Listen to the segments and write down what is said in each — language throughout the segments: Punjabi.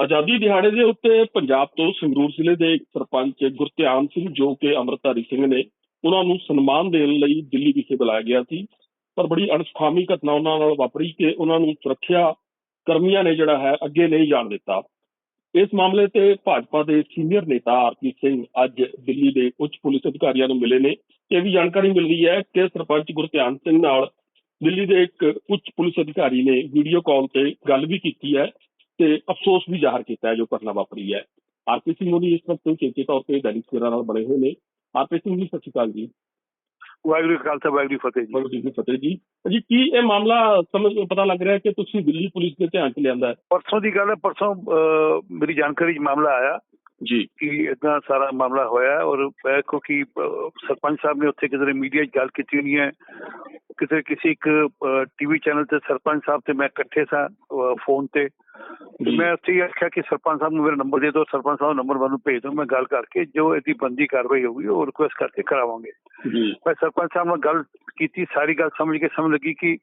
ਆਜ਼ਾਦੀ ਦਿਹਾੜੇ ਦੇ ਉੱਤੇ ਪੰਜਾਬ ਤੋਂ ਸੰਗਰੂਰ ਜ਼ਿਲ੍ਹੇ ਦੇ ਸਰਪੰਚ ਗੁਰਧਿਆਨ ਸਿੰਘ ਜੋ ਕਿ ਅੰਮ੍ਰਿਤਧਾਰੀ ਸਿੰਘ ਨੇ ਉਹਨਾਂ ਨੂੰ ਸਨਮਾਨ ਦੇਣ ਲਈ ਦਿੱਲੀ ਵਿਖੇ ਬੁਲਾਇਆ ਗਿਆ ਸੀ। ਪਰ ਬੜੀ ਅਣਸੁਖਾਵੀ ਘਟਨਾ ਉਹਨਾਂ ਨਾਲ ਵਾਪਰੀ ਕਿ ਉਹਨਾਂ ਨੂੰ ਸੁਰੱਖਿਆ ਕਰਮੀਆਂ ਨੇ ਜਿਹੜਾ ਹੈ ਅੱਗੇ ਨਹੀਂ ਜਾਣ ਦਿੱਤਾ। ਇਸ ਮਾਮਲੇ ਤੇ ਭਾਜਪਾ ਦੇ ਸੀਨੀਅਰ ਨੇਤਾ ਆਰਪੀ ਸਿੰਘ ਅੱਜ ਦਿੱਲੀ ਦੇ ਉੱਚ ਪੁਲਿਸ ਅਧਿਕਾਰੀਆਂ ਨੂੰ ਮਿਲੇ ਨੇ। ਇਹ ਵੀ ਜਾਣਕਾਰੀ ਮਿਲ ਰਹੀ ਹੈ ਕਿ ਸਰਪੰਚ ਗੁਰਧਿਆਨ ਸਿੰਘ ਨਾਲ ਦਿੱਲੀ ਦੇ ਇੱਕ ਉੱਚ ਪੁਲਿਸ ਅਧਿਕਾਰੀ ਨੇ ਵੀਡੀਓ ਕਾਲ ਤੇ ਗੱਲ ਵੀ ਕੀਤੀ ਹੈ। ਤੇ ਅਫਸੋਸ ਵੀ ਜ਼ਾਹਰ ਕੀਤਾ ਹੈ ਜੋ ਘਟਨਾ ਵਾਪਰੀ ਹੈ। ਆਰਪੀ ਸਿੰਘ ਹੋਣੀ ਇਸ ਵਕਤ ਚੇਤੇ ਤੌਰ ਤੇ ਦੈਨਿਕ ਸਵੇਰਾ ਨਾਲ ਬਣੇ ਹੋਏ ਨੇ। ਆਰਪੀ ਸਿੰਘ ਜੀ ਸਤਿ ਸ਼੍ਰੀ ਅਕਾਲ ਜੀ। ਵਾਹਿਗੁਰੂ ਖਾਲਸਾ ਵਾਹਿਗੁਰੂ ਫਤਿਹ ਜੀ। ਬਹੁਤ ਜੀ ਫਤਿਹ ਜੀ। ਜੀ ਕੀ ਇਹ ਮਾਮਲਾ ਸਮਝ ਪਤਾ ਲੱਗ ਰਿਹਾ ਕਿ ਤੁਸੀਂ ਦਿੱਲੀ ਪੁਲਿਸ ਦੇ ਧਿਆਨ 'ਚ ਲਿਆਂਦਾ ਹੈ? ਪਰਸੋਂ ਦੀ ਗੱਲ ਹੈ ਪਰਸੋਂ ਮੇਰੀ ਜਾਣਕਾਰੀ 'ਚ ਮਾਮਲਾ ਆਇਆ। ਜੀ। ਕਿ ਇਦਾਂ ਸਾਰਾ ਮਾਮਲਾ ਹੋਇਆ ਔਰ ਕਿਉਂਕਿ ਸਰਪੰਚ ਸਾਹਿਬ ਨੇ ਉੱਥੇ ਕਿਤੇ ਮੀਡੀਆ 'ਚ ਗੱਲ ਕੀਤੀ ਹੋਣੀ ਹੈ। ਕਿਸੇ ਕਿਸੇ ਇੱਕ ਟੀਵੀ ਚੈਨਲ ਤੇ ਸਰਪੰਚ ਸਾਹਿਬ ਤੇ ਮੈਂ ਇਕੱਠੇ ਸਾਂ ਫੋਨ ਤੇ। ਮੈਂ ਉੱਥੇ ਆਖਿਆ ਕਿ ਸਰਪੰਚ ਸਾਹਿਬ ਨੂੰ ਮੇਰਾ ਨੰਬਰ ਦੇ ਦਿਓ ਸਰਪੰਚ ਸਾਹਿਬ ਨੰਬਰ ਮੈਨੂੰ ਭੇਜ ਦਿਓ ਮੈਂ ਗੱਲ ਕਰਕੇ ਜੋ ਇਹਦੀ ਬੰਦੀ ਕਾਰਵਾਈ ਹੋਊਗੀ ਉਹ ਰਿਕੁਐਸਟ ਕਰਕੇ ਕਰਾਵਾਂਗੇ। ਜੀ। ਮੈਂ ਸਰਪੰਚ ਸਾਹਿਬ ਨਾਲ ਗੱਲ ਕੀਤੀ ਸਾਰੀ ਗੱਲ ਸਮਝ ਕੇ ਸਮਝ ਲੱਗੀ ਕਿ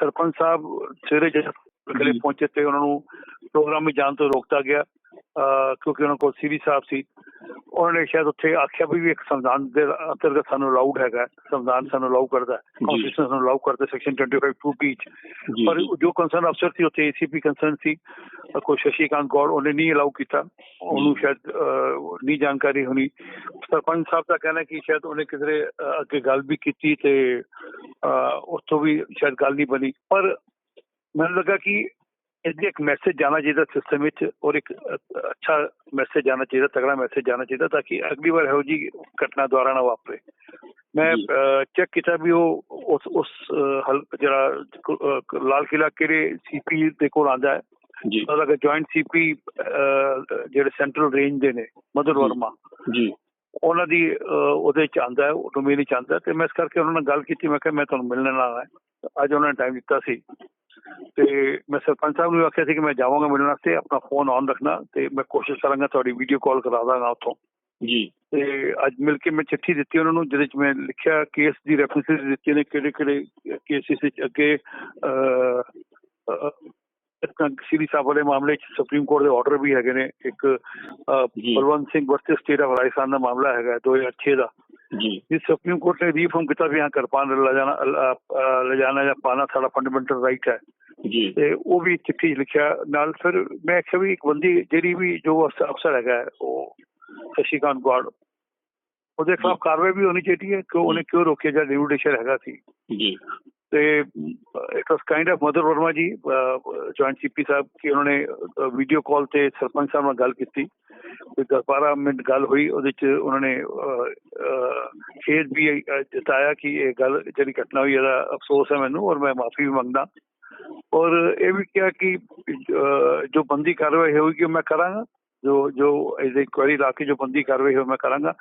ਸਰਪੰਚ ਸਾਹਿਬ ਸਵੇਰੇ ਜਦ। ਪਹੁੰਚੇ ਤੇ ਉਹਨਾਂ ਨੂੰ ਪ੍ਰੋਗਰਾਮ ਵਿੱਚ ਜਾਣ ਤੋਂ ਰੋਕਤਾ ਗਿਆ। ਕਿਉਂਕਿ ਉਹਨਾਂ ਕੋਲ ਸੀਰੀ ਸਾਹਿਬ ਸੀ ਉਹਨਾਂ ਨੇ ਸ਼ਾਇਦ ਉੱਥੇ ਆਖਿਆ ਵੀ ਇੱਕ ਸੰਵਿਧਾਨ ਦੇ ਅੰਤਰਗਤ ਸਾਨੂੰ ਅਲਾਉਡ ਹੈਗਾ ਸੰਵਿਧਾਨ ਸਾਨੂੰ ਅਲਾਉ ਕਰਦਾ ਕਨਸਟੀਟਿਊਸ਼ਨ ਸਾਨੂੰ ਅਲਾਉ ਕਰਦਾ ਸੈਕਸ਼ਨ 25 2 ਪੀ ਚ। ਜੀ ਪਰ ਜੋ। ਕੰਸਰਨ ਅਫਸਰ ਸੀ ਉੱਥੇ ਏਸੀਪੀ ਕੰਸਰਨ ਸੀ ਕੋਈ ਸ਼ਸ਼ੀਕਾਂਤ ਗੌੜ ਉਹਨੇ ਨਹੀਂ ਅਲਾਉ ਕੀਤਾ ਉਹਨੂੰ ਸ਼ਾਇਦ ਨਹੀਂ ਜਾਣਕਾਰੀ ਹੋਣੀ। ਸਰਪੰਚ ਸਾਹਿਬ ਦਾ ਕਹਿਣਾ ਕਿ ਸ਼ਾਇਦ ਉਹਨੇ ਕਿਸੇ ਅੱਗੇ ਗੱਲ ਵੀ ਕੀਤੀ ਤੇ ਉੱਥੋਂ ਵੀ ਸ਼ਾਇਦ ਗੱਲ ਨਹੀਂ ਬਣੀ। ਪਰ ਮੈਨੂੰ ਲੱਗਾ ਕਿ ਇਹਦੇ ਇੱਕ ਮੈਸੇਜ ਜਾਣਾ ਚਾਹੀਦਾ ਸਿਸਟਮ ਵਿੱਚ ਔਰ ਇੱਕ ਅੱਛਾ ਮੈਸੇਜ ਜਾਣਾ ਚਾਹੀਦਾ ਤਗੜਾ ਮੈਸੇਜ ਜਾਣਾ ਚਾਹੀਦਾ ਤਾਂ ਕਿ ਅਗਲੀ ਵਾਰ ਇਹੋ ਜੀ ਘਟਨਾ ਦੁਆਰਾ ਨਾ ਵਾਪਰੇ। ਮੈਂ। ਚੈੱਕ ਕੀਤਾ ਵੀ ਉਹ ਉਸ ਉਸ ਜਿਹੜਾ ਲਾਲ ਕਿਲਾ ਕਿਹੜੇ ਸੀਪੀ ਦੇ ਕੋਲ ਆਂਦਾ ਹੈ। ਜੀ। ਉਹਦਾ ਜੁਆਇੰਟ ਸੀਪੀ ਜਿਹੜੇ ਸੈਂਟਰਲ ਰੇਂਜ ਦੇ ਨੇ ਮਧੁਰ ਜੀ। ਵਰਮਾ। ਜੀ। ਉਹਨਾਂ ਦੀ ਉਹਦੇ ਚ ਆਂਦਾ ਹੈ ਉਹ ਡੋਮੇਨ ਚ ਆਂਦਾ ਤੇ ਮੈਂ ਇਸ ਕਰਕੇ ਉਹਨਾਂ ਨਾਲ ਗੱਲ ਕੀਤੀ ਮੈਂ ਕਿਹਾ ਮੈਂ ਤੁਹਾਨੂੰ ਮਿਲਣ ਆਉਣਾ ਹੈ ਅੱਜ ਉਹਨਾਂ ਨੇ ਟਾਈਮ ਦਿੱਤਾ ਸੀ। ਤੇ ਮੈਂ ਸਰਪੰਚ ਸਾਹਿਬ ਨੂੰ ਆਖਿਆ ਸੀ ਕਿ ਮੈਂ ਜਾਵਾਂਗਾ ਮਿਲਣ ਵਾਸਤੇ ਆਪਣਾ ਫੋਨ ਔਨ ਰੱਖਣਾ ਤੇ ਮੈਂ ਕੋਸ਼ਿਸ਼ ਕਰਾਂਗਾ ਤੁਹਾਡੀ ਵੀਡੀਓ ਕਾਲ ਕਰਾ ਦਾਂਗਾ ਉੱਥੋਂ। ਜੀ। ਤੇ ਅੱਜ ਮਿਲ ਕੇ ਮੈਂ ਚਿੱਠੀ ਦਿੱਤੀ ਉਹਨਾਂ ਨੂੰ ਜਿਹਦੇ ਚ ਮੈਂ ਲਿਖਿਆ ਕੇਸ ਦੀ ਰੈਫਰੈਂਸਸ ਦਿੱਤੇ ਨੇ ਕਿਹੜੇ ਕਿਹੜੇ ਕੇਸਿਸ ਵਿੱਚ ਅੱਗੇ ਇਤਨਾ ਸ਼੍ਰੀ ਸਾਹਿਬ ਵਾਲੇ ਮਾਮਲੇ ਚ ਸੁਪਰੀਮ ਕੋਰਟ ਦੇ ਆਰਡਰ ਵੀ ਹੈਗੇ ਨੇ। ਇੱਕ। Balwant Singh versus State of Rajasthan ਦਾ ਮਾਮਲਾ ਹੈਗਾ 2006 ਦਾ। जी ये सुप्रीम कोर्ट ने रिफॉर्म किया भी यहाँ कृपान ਲਿਜਾਣਾ ਜਾਂ ਪਾਣਾ ਸਾਡਾ ਫੰਡਾਮੈਂਟਲ ਰਾਈਟ ਹੈ। ਜੀ। ਤੇ ਉਹ ਵੀ ਚਿੱਠੀ ਲਿਖਿਆ। ਨਾਲ ਫਿਰ ਮੈਂ ਕਿਹਾ ਵੀ ਇੱਕ ਬੰਦੀ ਜਿਹੜੀ ਵੀ ਜੋ ਅਫਸਰ ਹੈਗਾ ਉਹ ਸ਼ਸ਼ੀਕਾਂਤ ਗੌਡ ਉਹਦੇ ਖਿਲਾਫ ਕਾਰਵਾਈ ਵੀ ਹੋਣੀ ਚਾਹੀਦੀ ਹੈ ਕਿ ਉਹਨੇ ਕਿਉਂ ਰੋਕਿਆ ਜਾਂ ਡਿਊਟੀਸ਼ਰ ਹੈਗਾ ਸੀ। ਜੀ। ਤੇ it was kind of Madhur Verma ji joint CP ਸਾਹਿਬ, ਕਿ ਉਹਨਾਂ ਨੇ ਵੀਡੀਓ ਕਾਲ ਤੇ ਸਰਪੰਚ ਸਾਹਿਬ ਨਾਲ ਗੱਲ ਕੀਤੀ। ਕੋਈ 12 ਮਿੰਟ ਗੱਲ ਹੋਈ, ਉਹਦੇ ਚ ਉਹਨਾਂ ਨੇ ਖੇਦ ਵੀ ਜਤਾਇਆ ਕਿ ਇਹ ਗੱਲ, ਜਿਹੜੀ ਘਟਨਾ ਹੋਈ, ਇਹਦਾ ਅਫਸੋਸ ਹੈ ਮੈਨੂੰ ਔਰ ਮੈਂ ਮਾਫੀ ਵੀ ਮੰਗਦਾ। ਔਰ ਇਹ ਵੀ ਕਿਹਾ ਕਿ ਜੋ ਬੰਦੀ ਕਾਰਵਾਈ ਹੋਏਗੀ ਉਹ ਮੈਂ ਕਰਾਂਗਾ। ਜੋ ਜੋ ਇਹਦੇ ਕੁਐਰੀ ਲਾ ਕੇ ਜੋ ਬੰਦੀ ਕਾਰਵਾਈ ਹੋ ਮੈਂ ਕਰਾਂਗਾ।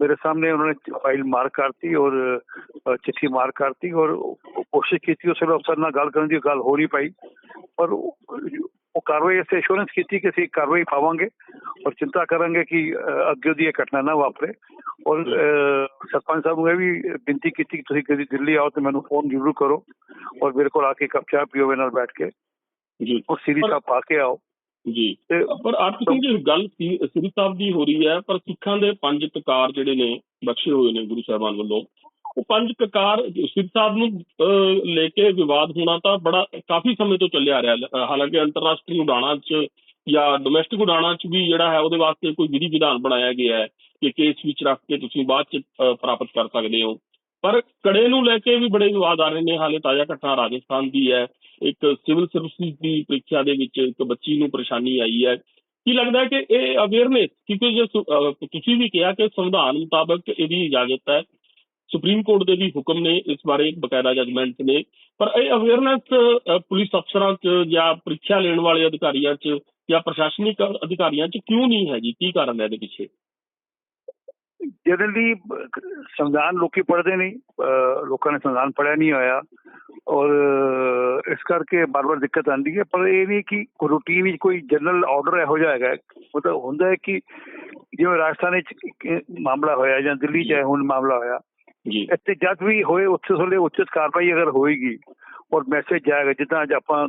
ਮੇਰੇ ਸਾਹਮਣੇ ਉਹਨਾਂ ਨੇ ਫਾਈਲ ਮਾਰਕ ਕਰਤੀ ਔਰ ਚਿੱਠੀ ਮਾਰਕ ਕਰਤੀ ਔਰ ਉਹ ਕੋਸ਼ਿਸ਼ ਕੀਤੀ ਉਸ ਅਫਸਰ ਨਾਲ ਗੱਲ ਕਰਨ ਦੀ ਗੱਲ ਹੋ ਨਹੀਂ ਪਾਈ। ਪਰ ਉਹ ਉਹ ਕਾਰਵਾਈ ਇਸੇ ਐਸ਼ੋਰੈਂਸ ਕੀਤੀ ਕਿ ਅਸੀਂ ਕਾਰਵਾਈ ਪਾਵਾਂਗੇ ਔਰ ਚਿੰਤਾ ਕਰਾਂਗੇ ਕਿ ਅੱਗੇ ਉਹਦੀ ਇਹ ਘਟਨਾ ਨਾ ਵਾਪਰੇ। ਔਰ ਸਰਪੰਚ ਸਾਹਿਬ ਨੂੰ ਇਹ ਵੀ ਬੇਨਤੀ ਕੀਤੀ ਕਿ ਤੁਸੀਂ ਕਦੀ ਦਿੱਲੀ ਆਓ ਤੇ ਮੈਨੂੰ ਫੋਨ ਜ਼ਰੂਰ ਕਰੋ ਔਰ ਮੇਰੇ ਕੋਲ ਆ ਕੇ ਕੱਪ ਚਾਹ ਪੀਓ ਮੇਰੇ ਨਾਲ ਬੈਠ ਕੇ। ਜੀ। ਔਰ ਸੀਰੀ ਸਾਹਿਬ ਪਾ ਕੇ ਆਓ। ਜੀ। ਤੇ ਪਰ ਆਰਪੀ ਸਿੰਘ ਜੀ ਗੱਲ ਸੀ ਸ੍ਰੀ ਸਾਹਿਬ ਦੀ ਹੋ ਰਹੀ ਹੈ ਪਰ ਸਿੱਖਾਂ ਦੇ ਪੰਜ ਕਕਾਰ ਜਿਹੜੇ ਨੇ ਬਖਸ਼ੇ ਹੋਏ ਨੇ ਗੁਰੂ ਸਾਹਿਬਾਨ ਵੱਲੋਂ। ਉਹ ਪੰਜ ਕਕਾਰ ਸ੍ਰੀ ਸਾਹਿਬ ਨੂੰ ਲੈ ਕੇ ਵਿਵਾਦ ਹੋਣਾ ਤਾਂ ਬੜਾ ਕਾਫੀ ਸਮੇਂ ਤੋਂ ਚੱਲਿਆ ਆ ਰਿਹਾ। ਹਾਲਾਂਕਿ ਅੰਤਰਰਾਸ਼ਟਰੀ ਉਡਾਣਾਂ 'ਚ ਜਾਂ ਡੋਮੈਸਟਿਕ ਉਡਾਣਾਂ 'ਚ ਵੀ ਜਿਹੜਾ ਹੈ ਉਹਦੇ ਵਾਸਤੇ ਕੋਈ ਵਿਧੀ ਵਿਧਾਨ ਬਣਾਇਆ ਗਿਆ ਹੈ ਕਿ ਕੇਸ ਵਿੱਚ ਰੱਖ ਕੇ ਤੁਸੀਂ ਬਾਅਦ 'ਚ ਪ੍ਰਾਪਤ ਕਰ ਸਕਦੇ ਹੋ। ਪਰ ਕੜੇ ਨੂੰ ਲੈ ਕੇ ਵੀ ਬੜੇ ਵਿਵਾਦ ਆ ਰਹੇ ਨੇ ਹਾਲੇ ਤਾਜ਼ਾ ਘਟਨਾ ਰਾਜਸਥਾਨ ਦੀ ਹੈ। ਇੱਕ ਸਿਵਲ ਸਰਵਿਸ ਦੀ ਪ੍ਰੀਖਿਆ ਦੇ ਵਿੱਚ ਇੱਕ ਬੱਚੀ ਨੂੰ ਪਰੇਸ਼ਾਨੀ ਆਈ ਹੈ। ਕੀ ਲੱਗਦਾ ਹੈ ਕਿ ਇਹ ਅਵੇਅਰਨੈਸ ਕਿਉਂਕਿ ਜੇ ਤੁਸੀਂ ਵੀ ਕਿਹਾ ਕਿ ਸੰਵਿਧਾਨ ਮੁਤਾਬਕ ਇਹਦੀ ਇਜਾਜ਼ਤ ਹੈ, ਸੁਪਰੀਮ ਕੋਰਟ ਦੇ ਵੀ ਹੁਕਮ ਨੇ ਇਸ ਬਾਰੇ ਬਕਾਇਦਾ ਜਜਮੈਂਟ ਨੇ, ਪਰ ਇਹ ਅਵੇਅਰਨੈਸ ਪੁਲਿਸ ਅਫਸਰਾਂ 'ਚ ਜਾਂ ਪ੍ਰੀਖਿਆ ਲੈਣ ਵਾਲੇ ਅਧਿਕਾਰੀਆਂ 'ਚ ਜਾਂ ਪ੍ਰਸ਼ਾਸਨਿਕ ਅਧਿਕਾਰੀਆਂ 'ਚ ਕਿਉਂ ਨਹੀਂ ਹੈਗੀ? ਕੀ ਕਾਰਨ ਹੈ ਇਹਦੇ ਪਿੱਛੇ? ਜਨਰਲੀ ਸੰਵਿਧਾਨ ਲੋਕੀ ਪੜ੍ਹਦੇ ਨਹੀਂ ਲੋਕਾਂ ਨੇ ਸੰਵਿਧਾਨ ਪੜ੍ਹਿਆ ਨਹੀਂ ਹੋਇਆ। ਔਰ ਇਸ ਕਰਕੇ ਬਾਰ-ਬਾਰ ਦਿੱਕਤ ਆਉਂਦੀ ਹੈ। ਪਰ ਇਹ ਨਹੀਂ ਕਿ ਰੂਟੀਨ ਵਿੱਚ ਕੋਈ ਜਨਰਲ ਆਰਡਰ ਇਹੋ ਜਿਹਾ ਹੈਗਾ। ਮਤਲਬ ਹੁੰਦਾ ਹੈ ਕਿ ਜਿਵੇਂ ਰਾਜਸਥਾਨ ਵਿੱਚ ਮਾਮਲਾ ਹੋਇਆ ਜਾਂ ਦਿੱਲੀ 'ਚ ਹੁਣ ਮਾਮਲਾ ਹੋਇਆ। ਜੀ। ਇੱਥੇ ਜਦ ਵੀ ਹੋਏ ਉੱਥੇ ਥੋੜੇ ਉੱਚਿਤ ਕਾਰਵਾਈ ਅਗਰ ਹੋਏਗੀ ਔਰ ਮੈਸੇਜ ਜਾਏਗਾ ਜਿੱਦਾਂ ਅੱਜ ਆਪਾਂ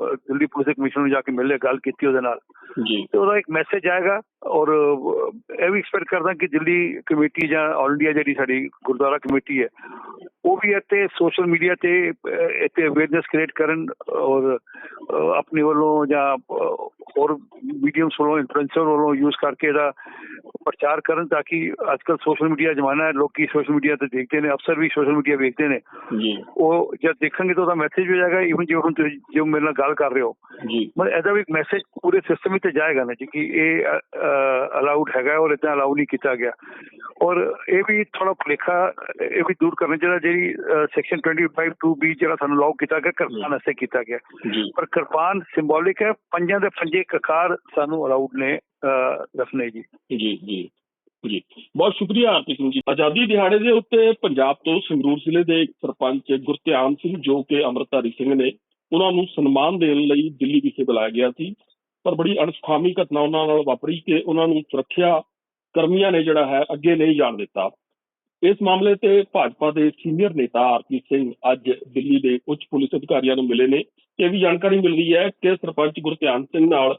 ਦਿੱਲੀ ਪੁਲਿਸ ਦੇ ਕਮਿਸ਼ਨਰ ਨੂੰ ਜਾ ਕੇ ਮਿਲੇ ਗੱਲ ਕੀਤੀ ਉਹਦੇ ਨਾਲ। ਜੀ। ਤੇ ਉਹਦਾ ਇੱਕ ਮੈਸੇਜ ਆਏਗਾ ਔਰ ਇਹ ਵੀ ਐਕਸਪੈਕਟ ਕਰਦਾ ਕਿ ਦਿੱਲੀ ਕਮੇਟੀ ਜਾਂ ਆਲ ਇੰਡੀਆ ਜਿਹੜੀ ਸਾਡੀ ਗੁਰਦੁਆਰਾ ਕਮੇਟੀ ਹੈ ਉਹ ਵੀ ਇੱਥੇ ਸੋਸ਼ਲ ਮੀਡੀਆ ਤੇ ਇੱਥੇ ਅਵੇਅਰਨੈਸ ਕ੍ਰੀਏਟ ਕਰਨ ਔਰ ਆਪਣੇ ਵੱਲੋਂ ਜਾਂ ਹੋਰ ਮੀਡੀਅਮਸ ਵੱਲੋਂ ਇਨਫਲੂਐਂਸਰ ਵੱਲੋਂ ਯੂਜ਼ ਕਰਕੇ ਇਹਦਾ ਪ੍ਰਚਾਰ ਕਰਨ ਤਾਂ ਕਿ ਅੱਜਕੱਲ ਸੋਸ਼ਲ ਮੀਡੀਆ ਜ਼ਮਾਨਾ ਹੈ ਲੋਕੀ ਸੋਸ਼ਲ ਮੀਡੀਆ ਤੇ ਦੇਖਦੇ ਨੇ ਅਫਸਰ ਵੀ ਸੋਸ਼ਲ ਮੀਡੀਆ ਵੇਖਦੇ ਨੇ। ਜੀ। ਉਹ ਜਦ ਦੇਖਣਗੇ ਤਾਂ ਉਹਦਾ ਮੈਸੇਜ ਵੀ ਜਾਏਗਾ ਇਵਨ ਜਿਵੇਂ ਹੁਣ ਤੁਸੀਂ ਜੋ ਮੇਰੇ ਨਾਲ ਗੱਲ ਕਰ ਰਹੇ ਹੋ। ਜੀ। ਮਤਲਬ ਇਹਦਾ ਵੀ ਇੱਕ ਮੈਸੇਜ ਪੂਰੇ ਸਿਸਟਮ ਵਿੱਚ ਜਾਏਗਾ ਨਾ ਜੀ ਕਿ ਇਹ ਅਲਾਉਡ ਹੈਗਾ ਔਰ ਇਦਾਂ ਅਲਾਉ ਨਹੀਂ ਕੀਤਾ ਗਿਆ। ਔਰ ਇਹ ਵੀ ਥੋੜਾ ਭੁਲੇਖਾ ਇਹ ਵੀ ਦੂਰ ਕਰਨਾ ਚਾਹੀਦਾ ਜਿਹੜੀ ਸੈਕਸ਼ਨ 25 2 ਜਿਹੜਾ ਸਾਨੂੰ ਅਲਾਉ ਕੀਤਾ ਗਿਆ ਕਿਰਪਾਨ ਵਾਸਤੇ ਕੀਤਾ ਗਿਆ। ਪਰ ਕਿਰਪਾਨ ਸਿੰਬੋਲਿਕ ਹੈ ਪੰਜਾਂ ਦੇ ਪੰਜੇ ਕਕਾਰ ਸਾਨੂੰ ਅਲਾਉਡ ਨੇ ਦੱਸਣੇ ਜੀ। ਜੀ ਜੀ ਜੀ। ਬਹੁਤ ਸ਼ੁਕਰੀਆ ਆਰਤੀ ਸਿੰਘ ਜੀ। ਆਜ਼ਾਦੀ ਦਿਹਾੜੇ ਦੇ ਉੱਤੇ ਪੰਜਾਬ ਤੋਂ ਸੰਗਰੂਰ ਜ਼ਿਲ੍ਹੇ ਦੇ ਸਰਪੰਚ ਗੁਰਧਿਆਨ ਸਿੰਘ ਜੋ ਕਿ ਅੰਮ੍ਰਿਤਧਾਰੀ ਸਿੰਘ ਨੇ ਉਹਨਾਂ ਨੂੰ ਸਨਮਾਨ ਦੇਣ ਲਈ ਦਿੱਲੀ ਵਿਖੇ ਬੁਲਾਇਆ ਗਿਆ ਸੀ। ਪਰ ਬੜੀ ਅਣਸੁਖਾਵੀ ਘਟਨਾ ਉਹਨਾਂ ਨਾਲ ਵਾਪਰੀ ਕਿ ਉਹਨਾਂ ਨੂੰ ਸੁਰੱਖਿਆ ਕਰਮੀਆਂ ਨੇ ਜਿਹੜਾ ਹੈ, ਅੱਗੇ ਨਹੀਂ ਜਾਣ ਦਿੱਤਾ। ਇਸ ਮਾਮਲੇ ਤੇ ਭਾਜਪਾ ਦੇ ਸੀਨੀਅਰ ਨੇਤਾ ਆਰਤੀ ਸਿੰਘ ਅੱਜ ਦਿੱਲੀ ਦੇ ਉੱਚ ਪੁਲਿਸ ਅਧਿਕਾਰੀਆਂ ਨੂੰ ਮਿਲੇ ਨੇ। ਇਹ ਵੀ ਜਾਣਕਾਰੀ ਮਿਲ ਰਹੀ ਹੈ ਕਿ ਸਰਪੰਚ ਗੁਰਧਿਆਨ ਸਿੰਘ ਨਾਲ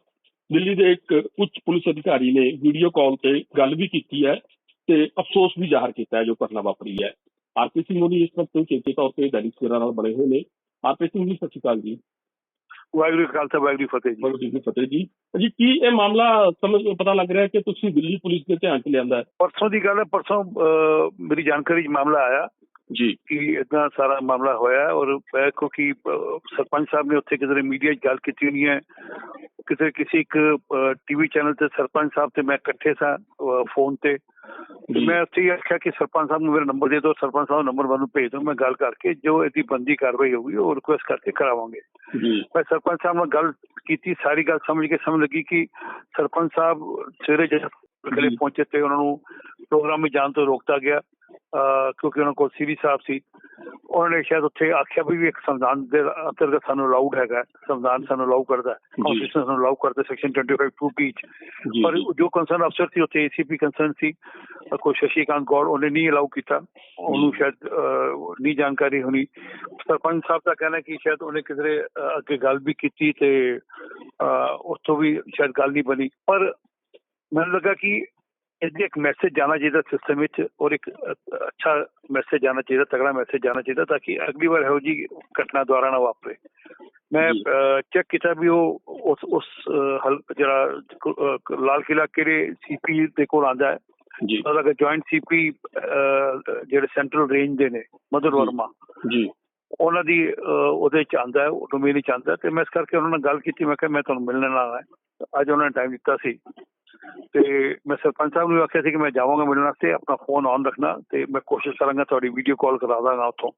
ਦਿੱਲੀ ਦੇ ਇੱਕ ਉੱਚ ਪੁਲਿਸ ਅਧਿਕਾਰੀ ਨੇ ਵੀਡੀਓ ਕਾਲ ਤੇ ਗੱਲ ਵੀ ਕੀਤੀ ਹੈ ਤੇ ਅਫਸੋਸ ਵੀ ਜ਼ਾਹਰ ਕੀਤਾ ਹੈ ਜੋ ਘਟਨਾ ਵਾਪਰੀ ਹੈ। ਆਰਪੀ ਸਿੰਘ ਉਹਦੀ ਇਸ ਵਕਤ ਚੇਤੇ ਤੌਰ ਤੇ ਦੈਨਿਕ ਸਵੇਰਾ ਨਾਲ ਬਣੇ ਹੋਏ ਨੇ। ਆਰਪੀ ਸਿੰਘ ਜੀ, ਸਤਿ ਸ਼੍ਰੀ ਅਕਾਲ ਜੀ। ਵਾਹਿਗੁਰੂ ਖਾਲਸਾ ਵਾਹਿਗੁਰੂ ਫਤਿਹ ਜੀ। ਬਹੁਤ ਜੀ ਫਤਿਹ ਜੀ। ਜੀ ਕੀ ਇਹ ਮਾਮਲਾ ਸਮਝ ਪਤਾ ਲੱਗ ਰਿਹਾ ਕਿ ਤੁਸੀਂ ਦਿੱਲੀ ਪੁਲਿਸ ਦੇ ਧਿਆਨ 'ਚ ਲਿਆਂਦਾ ਹੈ? ਪਰਸੋਂ ਦੀ ਗੱਲ ਹੈ ਪਰਸੋਂ ਮੇਰੀ ਜਾਣਕਾਰੀ 'ਚ ਮਾਮਲਾ ਆਇਆ। ਜੀ। ਕਿ ਇਦਾਂ ਸਾਰਾ ਮਾਮਲਾ ਹੋਇਆ ਔਰ ਕਿਉਂਕਿ ਸਰਪੰਚ ਸਾਹਿਬ ਨੇ ਉੱਥੇ ਕਿਸੇ ਮੀਡੀਆ 'ਚ ਗੱਲ ਕੀਤੀ ਹੋਣੀ ਹੈ। ਕਿਸੇ ਕਿਸੇ ਇੱਕ ਟੀਵੀ ਚੈਨਲ ਤੇ ਸਰਪੰਚ ਸਾਹਿਬ ਤੇ ਮੈਂ ਇਕੱਠੇ ਸਾਂ ਫੋਨ ਤੇ। ਮੈਂ ਉੱਥੇ ਆਖਿਆ ਕਿ ਸਰਪੰਚ ਸਾਹਿਬ ਨੂੰ ਮੇਰਾ ਨੰਬਰ ਦੇ ਦਿਓ ਸਰਪੰਚ ਸਾਹਿਬ ਨੰਬਰ ਮੈਨੂੰ ਭੇਜ ਦਿਓ ਮੈਂ ਗੱਲ ਕਰਕੇ ਜੋ ਇਹਦੀ ਬੰਦੀ ਕਾਰਵਾਈ ਹੋਊਗੀ ਉਹ ਰਿਕੁਐਸਟ ਕਰਕੇ ਕਰਾਵਾਂਗੇ। ਜੀ। ਮੈਂ ਸਰਪੰਚ ਸਾਹਿਬ ਨਾਲ ਗੱਲ ਕੀਤੀ ਸਾਰੀ ਗੱਲ ਸਮਝ ਕੇ ਸਮਝ ਲੱਗੀ ਕਿ ਸਰਪੰਚ ਸਾਹਿਬ ਸਵੇਰੇ ਜਦ ਘਰੇ ਜੀ। ਪਹੁੰਚੇ ਤੇ ਉਹਨਾਂ ਨੂੰ ਪ੍ਰੋਗਰਾਮ ਵਿੱਚ ਜਾਣ ਤੋਂ ਰੋਕਤਾ ਗਿਆ। ਕਿਉਂਕਿ ਉਹਨਾਂ ਕੋਲ ਸੀਰੀ ਸਾਹਿਬ ਸੀ ਉਹਨਾਂ ਨੇ ਸ਼ਾਇਦ ਉੱਥੇ ਆਖਿਆ ਵੀ ਇੱਕ ਸੰਵਿਧਾਨ ਦੇ ਅੰਤਰਗਤ ਸਾਨੂੰ ਅਲਾਉਡ ਹੈਗਾ ਸੰਵਿਧਾਨ ਸਾਨੂੰ ਅਲਾਉ ਕਰਦਾ ਕਨਸਟੀਟਿਊਸ਼ਨ ਸਾਨੂੰ ਅਲਾਉ ਕਰਦਾ ਸੈਕਸ਼ਨ 25 2 ਪੀ ਚ। ਜੀ ਪਰ ਜੋ। ਕੰਸਰਨ ਅਫਸਰ ਸੀ ਉੱਥੇ ਏਸੀਪੀ ਕੰਸਰਨ ਸੀ ਕੋਈ ਸ਼ਸ਼ੀਕਾਂਤ ਗੌੜ ਉਹਨੇ ਨਹੀਂ ਅਲਾਉ ਕੀਤਾ। ਉਹਨੂੰ ਸ਼ਾਇਦ ਨਹੀਂ ਜਾਣਕਾਰੀ ਹੋਣੀ। ਸਰਪੰਚ ਸਾਹਿਬ ਦਾ ਕਹਿਣਾ ਕਿ ਸ਼ਾਇਦ ਉਹਨੇ ਕਿਸੇ ਅੱਗੇ ਗੱਲ ਵੀ ਕੀਤੀ ਤੇ ਉੱਥੋਂ ਵੀ ਸ਼ਾਇਦ ਗੱਲ ਨਹੀਂ ਬਣੀ। ਪਰ ਮੈਨੂੰ ਲੱਗਾ ਕਿ ਇਹਦੇ ਇੱਕ ਮੈਸੇਜ ਜਾਣਾ ਚਾਹੀਦਾ ਸਿਸਟਮ ਵਿੱਚ ਔਰ ਇੱਕ ਅੱਛਾ ਮੈਸੇਜ ਜਾਣਾ ਚਾਹੀਦਾ ਤਗੜਾ ਮੈਸੇਜ ਜਾਣਾ ਚਾਹੀਦਾ ਤਾਂ ਕਿ ਅਗਲੀ ਵਾਰ ਇਹੋ ਜੀ ਘਟਨਾ ਦੁਆਰਾ ਨਾ ਵਾਪਰੇ। ਮੈਂ। ਚੈੱਕ ਕੀਤਾ ਵੀ ਉਹ ਉਸ ਉਸ ਜਿਹੜਾ ਲਾਲ ਕਿਲਾ ਕਿਹੜੇ ਸੀਪੀ ਦੇ ਕੋਲ ਆਂਦਾ ਹੈ। ਜੀ। ਉਹਦਾ ਜੁਆਇੰਟ ਸੀਪੀ ਜਿਹੜੇ ਸੈਂਟਰਲ ਰੇਂਜ ਦੇ ਨੇ ਮਧੁਰ ਜੀ। ਵਰਮਾ। ਜੀ। ਉਹਨਾਂ ਦੀ ਉਹਦੇ ਚ ਆਂਦਾ ਹੈ ਉਹ ਡੋਮੇਨ ਚ ਆਂਦਾ ਤੇ ਮੈਂ ਇਸ ਕਰਕੇ ਉਹਨਾਂ ਨਾਲ ਗੱਲ ਕੀਤੀ ਮੈਂ ਕਿਹਾ ਮੈਂ ਤੁਹਾਨੂੰ ਮਿਲਣ ਆਣਾ ਹੈ ਅੱਜ ਉਹਨਾਂ ਨੇ ਟਾਈਮ ਦਿੱਤਾ ਸੀ। ਤੇ ਮੈਂ ਸਰਪੰਚ ਸਾਹਿਬ ਨੂੰ ਆਖਿਆ ਸੀ ਕਿ ਮੈਂ ਜਾਵਾਂਗਾ ਮਿਲਣ ਵਾਸਤੇ ਆਪਣਾ ਫੋਨ ਔਨ ਰੱਖਣਾ ਤੇ ਮੈਂ ਕੋਸ਼ਿਸ਼ ਕਰਾਂਗਾ ਤੁਹਾਡੀ ਵੀਡੀਓ ਕਾਲ ਕਰਾ ਦਾਂਗਾ ਉੱਥੋਂ।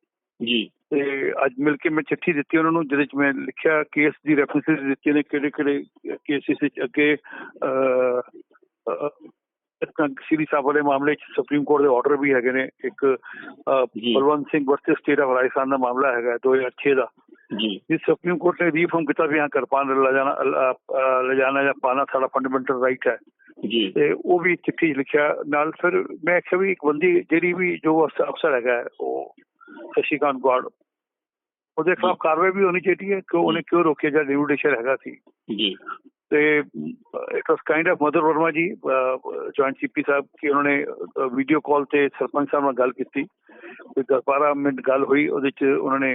ਜੀ। ਤੇ ਅੱਜ ਮਿਲ ਕੇ ਮੈਂ ਚਿੱਠੀ ਦਿੱਤੀ ਉਹਨਾਂ ਨੂੰ ਜਿਹਦੇ ਚ ਮੈਂ ਲਿਖਿਆ ਕੇਸ ਦੀ ਰੈਫਰੈਂਸਿਸ ਦਿੱਤੇ ਨੇ ਕਿਹੜੇ ਕਿਹੜੇ ਕੇਸਿਸ ਵਿੱਚ ਅੱਗੇ ਇੱਕ ਸ੍ਰੀ ਸਾਹਿਬ ਵਾਲੇ ਮਾਮਲੇ ਚ ਸੁਪਰੀਮ ਕੋਰਟ ਦੇ ਆਰਡਰ ਵੀ ਹੈਗੇ ਨੇ। ਇੱਕ। Balwant Singh versus State of Rajasthan ਦਾ ਮਾਮਲਾ ਹੈਗਾ 2006 ਦਾ। ਜੀ। ਜਿਸ ਸੁਪਰੀਮ ਕੋਰਟ ਨੇ ਰੀਫਾਰਮ ਕੀਤਾ ਵੀ ਹਾਂ ਕਿਰਪਾਨ ਲੈ ਜਾਣਾ ਅ, ਅ, ਲੈ ਜਾਣਾ ਜਾਂ ਪਾਣਾ ਸਾਡਾ ਫੰਡਾਮੈਂਟਲ ਰਾਈਟ ਹੈ। ਜੀ। ਤੇ ਉਹ ਵੀ ਚਿੱਠੀ ਲਿਖਿਆ। ਨਾਲ ਫਿਰ ਮੈਂ ਆਖਿਆ ਵੀ ਇੱਕ ਬੰਦੀ ਜਿਹੜੀ ਵੀ ਜੋ ਅਫਸ- ਅਫਸਰ ਹੈਗਾ ਉਹ ਸ਼ਸ਼ੀਕਾਂਤ ਗੌੜ। ਉਹਦੇ ਖਿਲਾਫ ਕਾਰਵਾਈ ਵੀ ਹੋਣੀ ਚਾਹੀਦੀ ਹੈ ਕਿ ਉਹਨੇ ਕਿਉਂ ਰੋਕਿਆ ਜਾਂ ਡਿਊਟੇਸ਼ਨ ਹੈਗਾ ਸੀ। ਜੀ। ਤੇ it was kind of Madhur Verma ji joint CP ਸਾਹਿਬ ਕਿ ਉਹਨਾਂ ਨੇ ਵੀਡੀਓ ਕਾਲ ਤੇ ਸਰਪੰਚ ਸਾਹਿਬ ਨਾਲ ਗੱਲ ਕੀਤੀ ਕੋਈ 12 ਮਿੰਟ ਗੱਲ ਹੋਈ ਉਹਦੇ ਚ ਉਹਨਾਂ ਨੇ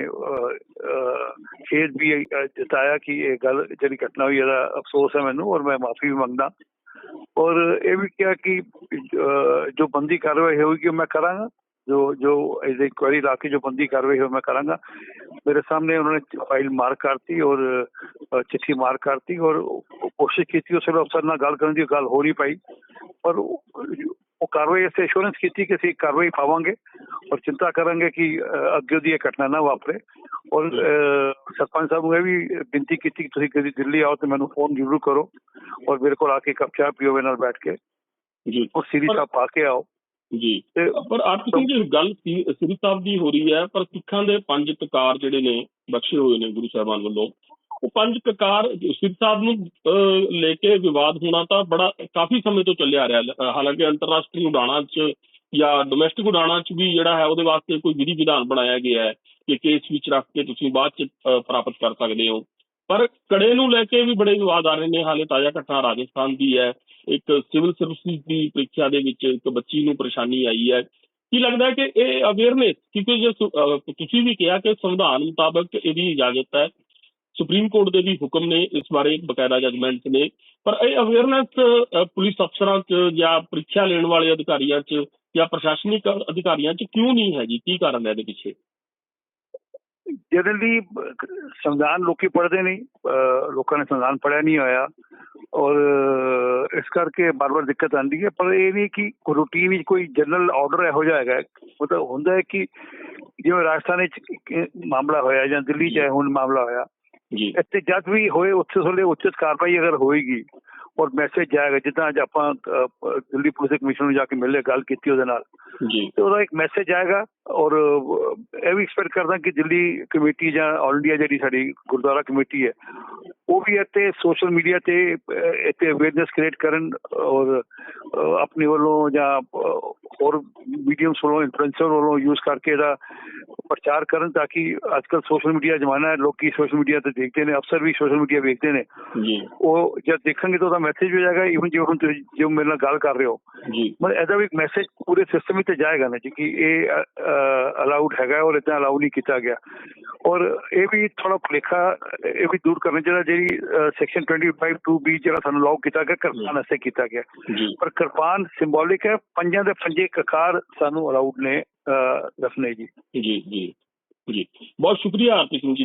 ਖੇਦ ਵੀ ਜਤਾਇਆ ਕਿ ਇਹ ਗੱਲ ਜਿਹੜੀ ਘਟਨਾ ਹੋਈ ਇਹਦਾ ਅਫਸੋਸ ਹੈ ਮੈਨੂੰ ਔਰ ਮੈਂ ਮਾਫੀ ਵੀ ਮੰਗਦਾ ਔਰ ਇਹ ਵੀ ਕਿਹਾ ਕਿ ਜੋ ਬੰਦੀ ਕਾਰਵਾਈ ਹੋਏਗੀ ਉਹ ਮੈਂ ਕਰਾਂਗਾ ਜੋ ਜੋ ਇਸ ਕੁਐਰੀ ਲਾ ਕੇ ਜੋ ਬੰਦੀ ਕਾਰਵਾਈ ਹੋ ਮੈਂ ਕਰਾਂਗਾ। ਮੇਰੇ ਸਾਹਮਣੇ ਉਹਨਾਂ ਨੇ ਫਾਈਲ ਮਾਰਕ ਕਰਤੀ ਔਰ ਚਿੱਠੀ ਮਾਰਕ ਕਰਤੀ ਔਰ ਉਹ- ਕੋਸ਼ਿਸ਼ ਕੀਤੀ ਉਸ ਅਫਸਰ ਨਾਲ ਗੱਲ ਕਰਨ ਦੀ ਗੱਲ ਹੋ ਨਹੀਂ ਪਾਈ। ਪਰ ਉਹ ਉਹ ਕਾਰਵਾਈ ਅਸੀਂ ਐਸ਼ੋਰੈਂਸ ਕੀਤੀ ਕਿ ਅਸੀਂ ਕਾਰਵਾਈ ਪਾਵਾਂਗੇ ਔਰ ਚਿੰਤਾ ਕਰਾਂਗੇ ਕਿ ਅੱਗੇ ਦੀ ਇਹ ਘਟਨਾ ਨਾ ਵਾਪਰੇ। ਔਰ ਸਰਪੰਚ ਸਾਹਿਬ ਨੂੰ ਇਹ ਵੀ ਬੇਨਤੀ ਕੀਤੀ ਕਿ ਤੁਸੀਂ ਕਦੀ ਦਿੱਲੀ ਆਓ ਤੇ ਮੈਨੂੰ ਫੋਨ ਜ਼ਰੂਰ ਕਰੋ ਔਰ ਮੇਰੇ ਕੋਲ ਆ ਕੇ ਕੱਪ ਚਾਹ ਪੀਓ ਮੇਰੇ ਨਾਲ ਬੈਠ ਕੇ। ਜੀ। ਔਰ ਸੀਰੀ ਸਾਹਿਬ ਪਾ ਕੇ ਆਓ। ਜੀ। ਤੇ ਪਰ ਆਰਪੀ ਸਿੰਘ ਜੀ ਗੱਲ ਸੀ- ਸ੍ਰੀ ਸਾਹਿਬ ਦੀ ਹੋ ਰਹੀ ਹੈ, ਪਰ ਸਿੱਖਾਂ ਦੇ ਪੰਜ ਕਕਾਰ ਜਿਹੜੇ ਨੇ, ਬਖਸ਼ੇ ਹੋਏ ਨੇ ਗੁਰੂ ਸਾਹਿਬਾਨ ਵੱਲੋਂ। ਉਹ ਪੰਜ ਕਕਾਰ ਸਿੱਖ ਸਾਹਿਬ ਨੂੰ ਲੈ ਕੇ ਵਿਵਾਦ ਹੋਣਾ ਤਾਂ ਬੜਾ ਕਾਫੀ ਸਮੇਂ ਤੋਂ ਚੱਲਿਆ ਆ ਰਿਹਾ। ਹਾਲਾਂਕਿ ਅੰਤਰਰਾਸ਼ਟਰੀ ਉਡਾਣਾਂ 'ਚ ਜਾਂ ਡੋਮੈਸਟਿਕ ਉਡਾਣਾਂ 'ਚ ਵੀ ਜਿਹੜਾ ਹੈ, ਉਹਦੇ ਵਾਸਤੇ ਕੋਈ ਵਿਧੀ ਵਿਧਾਨ ਬਣਾਇਆ ਗਿਆ ਹੈ ਕਿ ਕੇਸ ਵਿੱਚ ਰੱਖ ਕੇ ਤੁਸੀਂ ਬਾਅਦ ਚ ਪ੍ਰਾਪਤ ਕਰ ਸਕਦੇ ਹੋ। ਪਰ ਕੜੇ ਨੂੰ ਲੈ ਕੇ ਵੀ ਬੜੇ ਵਿਵਾਦ ਆ ਰਹੇ ਨੇ, ਹਾਲੇ ਤਾਜ਼ਾ ਘਟਨਾ ਰਾਜਸਥਾਨ ਦੀ ਹੈ। ਇੱਕ ਸਿਵਲ ਸਰਵਿਸ ਦੀ ਪ੍ਰੀਖਿਆ ਦੇ ਵਿੱਚ ਇੱਕ ਬੱਚੀ ਨੂੰ ਪਰੇਸ਼ਾਨੀ ਆਈ ਹੈ। ਕੀ ਲੱਗਦਾ ਕਿ ਇਹ ਅਵੇਅਰਨੈਸ ਕਿਉਂਕਿ ਜੇ ਤੁਸੀਂ ਵੀ ਕਿਹਾ ਕਿ ਸੰਵਿਧਾਨ ਮੁਤਾਬਕ ਇਹਦੀ ਇਜਾਜ਼ਤ ਹੈ। ਸੁਪਰੀਮ ਕੋਰਟ ਦੇ ਵੀ ਹੁਕਮ ਨੇ ਇਸ ਬਾਰੇ ਬਕਾਇਦਾ ਜਜਮੈਂਟ ਨੇ। ਪਰ ਇਹ ਅਵੇਅਰਨੈਸ ਪੁਲਿਸ ਅਫਸਰਾਂ 'ਚ ਜਾਂ ਪ੍ਰੀਖਿਆ ਲੈਣ ਵਾਲੇ ਅਧਿਕਾਰੀਆਂ 'ਚ ਜਾਂ ਪ੍ਰਸ਼ਾਸਨਿਕ ਅਧਿਕਾਰੀਆਂ 'ਚ ਕਿਉਂ ਨਹੀਂ ਹੈਗੀ? ਕੀ ਕਾਰਨ ਹੈ ਇਹਦੇ ਪਿੱਛੇ? ਜਨਰਲੀ ਸੰਵਿਧਾਨ ਲੋਕੀ ਪੜ੍ਹਦੇ ਨਹੀਂ ਲੋਕਾਂ ਨੇ ਸੰਵਿਧਾਨ ਪੜ੍ਹਿਆ ਨਹੀਂ ਹੋਇਆ ਔਰ ਇਸ ਕਰਕੇ ਬਾਰ-ਬਾਰ ਦਿੱਕਤ ਆਉਂਦੀ ਹੈ ਪਰ ਇਹ ਨਹੀਂ ਕਿ ਰੂਟੀਨ ਵਿੱਚ ਕੋਈ ਜਨਰਲ ਆਰਡਰ ਇਹੋ ਜਿਹਾ ਹੈਗਾ। ਮਤਲਬ ਹੁੰਦਾ ਹੈ ਕਿ ਜਿਵੇਂ ਰਾਜਸਥਾਨ ਵਿੱਚ ਮਾਮਲਾ ਹੋਇਆ ਜਾਂ ਦਿੱਲੀ 'ਚ ਹੁਣ ਮਾਮਲਾ ਹੋਇਆ। ਜੀ। ਇੱਥੇ ਜਦ ਵੀ ਹੋਏ ਉੱਥੇ ਵੇਲੇ ਉਚਿਤ ਕਾਰਵਾਈ ਅਗਰ ਹੋਏਗੀ ਔਰ ਮੈਸੇਜ ਜਾਏਗਾ ਜਿੱਦਾਂ ਅੱਜ ਆਪਾਂ ਦਿੱਲੀ ਪੁਲਿਸ ਕਮਿਸ਼ਨਰ ਨੂੰ ਜਾ ਕੇ ਮਿਲੇ ਗੱਲ ਕੀਤੀ ਉਹਦੇ ਨਾਲ। ਜੀ। ਤੇ ਉਹਦਾ ਇੱਕ ਮੈਸੇਜ ਆਏਗਾ ਔਰ ਇਹ ਵੀ ਐਕਸਪੈਕਟ ਕਰਦਾ ਕਿ ਦਿੱਲੀ ਕਮੇਟੀ ਜਾਂ ਆਲ ਇੰਡੀਆ ਜਿਹੜੀ ਸਾਡੀ ਗੁਰਦੁਆਰਾ ਕਮੇਟੀ ਹੈ ਉਹ ਵੀ ਇੱਥੇ ਸੋਸ਼ਲ ਮੀਡੀਆ ਤੇ ਇੱਥੇ ਅਵੇਅਰਨੈਸ ਕ੍ਰੀਏਟ ਕਰਨ ਔਰ ਆਪਣੇ ਵੱਲੋਂ ਜਾਂ ਹੋਰ ਮੀਡੀਅਮਸ ਵੱਲੋਂ ਇਨਫਲੂਐਂਸਰ ਵੱਲੋਂ ਯੂਜ਼ ਕਰਕੇ ਇਹਦਾ ਪ੍ਰਚਾਰ ਕਰਨ ਤਾਂ ਕਿ ਅੱਜਕੱਲ ਸੋਸ਼ਲ ਮੀਡੀਆ ਜ਼ਮਾਨਾ ਹੈ ਲੋਕੀ ਸੋਸ਼ਲ ਮੀਡੀਆ ਤੇ ਦੇਖਦੇ ਨੇ ਅਫਸਰ ਵੀ ਸੋਸ਼ਲ ਮੀਡੀਆ ਵੇਖਦੇ ਨੇ। ਜੀ। ਉਹ ਜਦ ਦੇਖਣਗੇ ਤਾਂ ਵੀ ਜਾਏਗਾ ਇਵਨ ਜਿਵੇਂ ਹੁਣ ਤੁਸੀਂ ਜੋ ਮੇਰੇ ਨਾਲ ਗੱਲ ਕਰ ਰਹੇ ਹੋ। ਜੀ। ਮਤਲਬ ਇਹਦਾ ਵੀ ਮੈਸੇਜ ਪੂਰੇ ਸਿਸਟਮ ਵਿੱਚ ਜਾਏਗਾ ਨਾ ਕਿ ਇਹ ਅਲਾਉਡ ਹੈਗਾ ਔਰ ਇਦਾਂ ਅਲਾਉ ਨਹੀਂ ਕੀਤਾ ਗਿਆ। ਔਰ ਇਹ ਵੀ ਥੋੜਾ ਭੁਲੇਖਾ ਇਹ ਵੀ ਦੂਰ ਕਰਨਾ ਚਾਹੀਦਾ ਜਿਹੜੀ ਸੈਕਸ਼ਨ 25 2 ਬੀ ਜਿਹੜਾ ਸਾਨੂੰ ਲਾਉ ਕੀਤਾ ਗਿਆ ਕਿਰਪਾਨ ਵਾਸਤੇ ਕੀਤਾ ਗਿਆ। ਪਰ ਕਿਰਪਾਨ ਸਿੰਬੋਲਿਕ ਹੈ ਪੰਜਾਂ ਦੇ ਪੰਜੇ ਕਕਾਰ ਸਾਨੂੰ ਅਲਾਉਡ ਨੇ ਦੱਸਣੇ ਜੀ। ਜੀ ਜੀ ਜੀ। ਬਹੁਤ ਸ਼ੁਕਰੀਆ ਆਰਤੀ ਸਿੰਘ ਜੀ।